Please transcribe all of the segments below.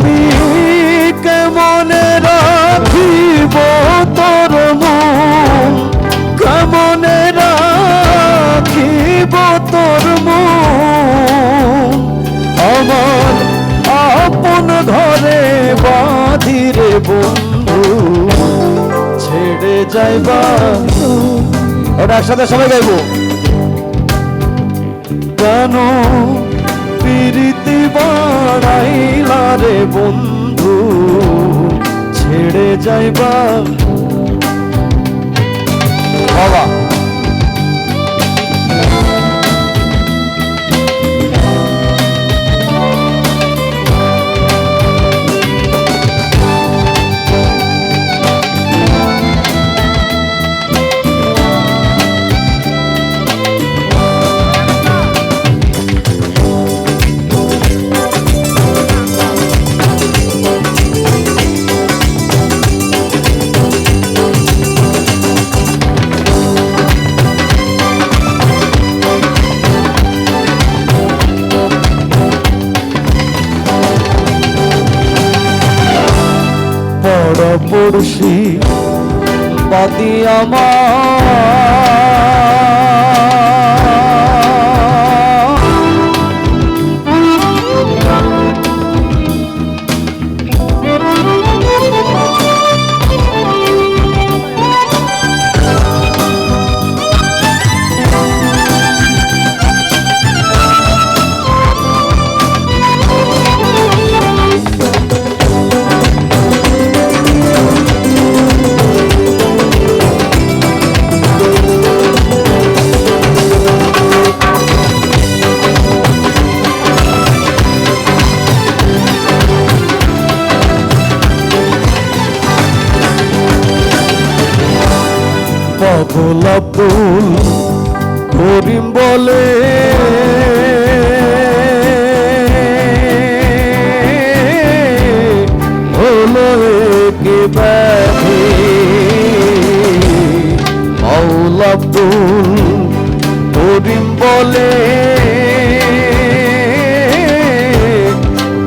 আমি কেমন রাখিব তোর মুখ কেমন রাখিব তোর মুখ আমার আপন ঘরে বাঁধিরে বন্ধু, ছেড়ে যাইবা এটা একসাথে সবাই গাইব। কেন প্রীতি বাড়াইলা রে বন্ধু ছেড়ে যাইবা। বাবা পড়শি বাদি আমার। আব্দুল করিম বলে। হলো কি ব্যাধি আব্দুল করিম বলে।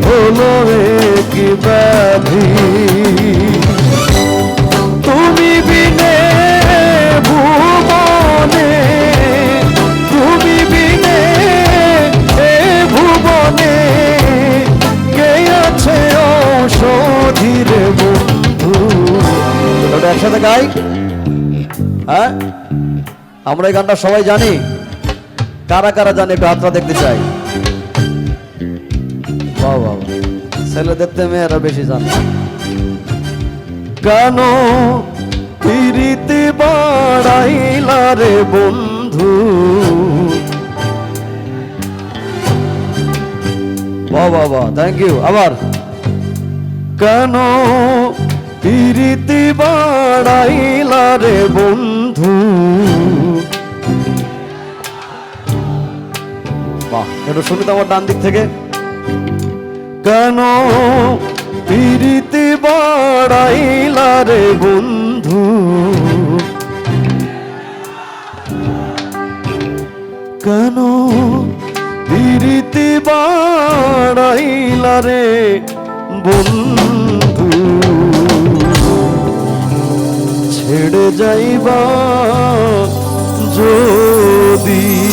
হলো ব্যাধি গাই? হ্যাঁ? আমরা এই গানটা সবাই জানি। কারা কারা জানি একটু হাতটা দেখতে চাই। ছেলে দেখতে মেয়েরা বেশি জানে। কেন পিরিতি বাড়াইলা রে বন্ধু? বাহ বাহ থ্যাংক ইউ আবার। কেন পিরিতি বাড়াইলা রে বন্ধু। বাহ একটু শুনি তো আমার ডান দিক থেকে? কেন পিরিতি বাড়াইলা রে বন্ধু? কেন পিরিতি বাড়াইলা রে বন্ধু? ছেড়ে যাইবা যদি